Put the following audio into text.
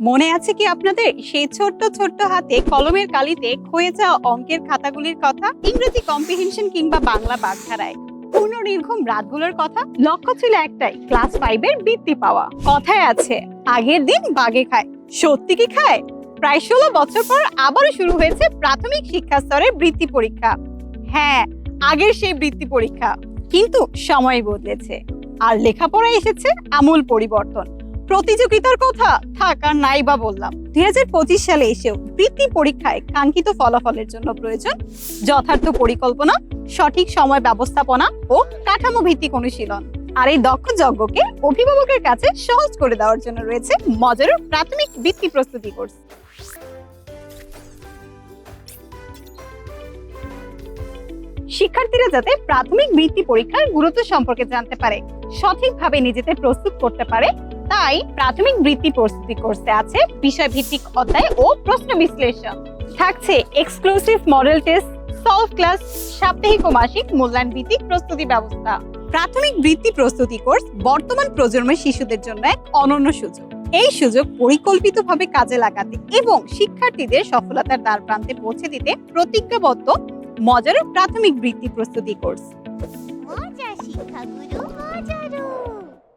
মনে আছে কি আপনাদের? সেই ছোট্ট ছোট্ট হাতে কলমের কালিতে ক্ষয়ে যাওয়া অঙ্কের খাতাগুলির কথা? ইংরেজি কম্প্রিহেনশন কিংবা বাংলা বাগধারায়। পূর্ণ নির্ঘুম রাতগুলোর কথা? লক্ষ্য ছিল একটাই ক্লাস ফাইভের বৃত্তি পাওয়া। কথায় আছে, আগের দিন বাগে খায়। সত্যি কি খায়? প্রায় ষোলো বছর পর আবারও শুরু হয়েছে প্রাথমিক শিক্ষা স্তরের বৃত্তি পরীক্ষা। হ্যাঁ আগের সেই বৃত্তি পরীক্ষা। কিন্তু সময় বদলেছে। আর লেখাপড়ায় এসেছে আমূল পরিবর্তন। প্রতিযোগিতার কথা থাক আর নাই বা বললাম। দুই হাজার পঁচিশ সালে এসেও বৃত্তি পরীক্ষায় কাঙ্ক্ষিত ফলাফলের জন্য প্রয়োজন যথার্থ পরিকল্পনা, সঠিক সময় ব্যবস্থাপনা ও কাঠামো ভিত্তিক অনুশীলন। আর এই দক্ষ যজ্ঞকে অভিভাবকের কাছে সহজ করে দেওয়ার জন্য রয়েছে মজার প্রাথমিক বৃত্তি প্রস্তুতি কোর্স। শিক্ষার্থীরা যাতে প্রাথমিক বৃত্তি পরীক্ষার গুরুত্ব সম্পর্কে জানতে পারে সঠিকভাবে নিজেদের প্রস্তুত করতে পারে, তাই প্রাথমিক বৃত্তি প্রস্তুতি কোর্সে আছে বিষয়ভিত্তিক অধ্যায় ও প্রশ্ন বিশ্লেষণ। থাকছে exclusive model test solve class সাপ্তাহিক ও মাসিক মূল্যায়ন ভিত্তিক প্রস্তুতি ব্যবস্থা। প্রাথমিক বৃত্তি প্রস্তুতি কোর্স বর্তমান প্রজন্মের শিশুদের জন্য এক অনন্য সুযোগ। এই সুযোগ পরিকল্পিতভাবে কাজে লাগাতে এবং শিক্ষার্থীদের সফলতার দ্বার প্রান্তে পৌঁছে দিতে প্রতিজ্ঞাবদ্ধ, মজার প্রাথমিক বৃত্তি প্রস্তুতি কোর্স। মজা মজারু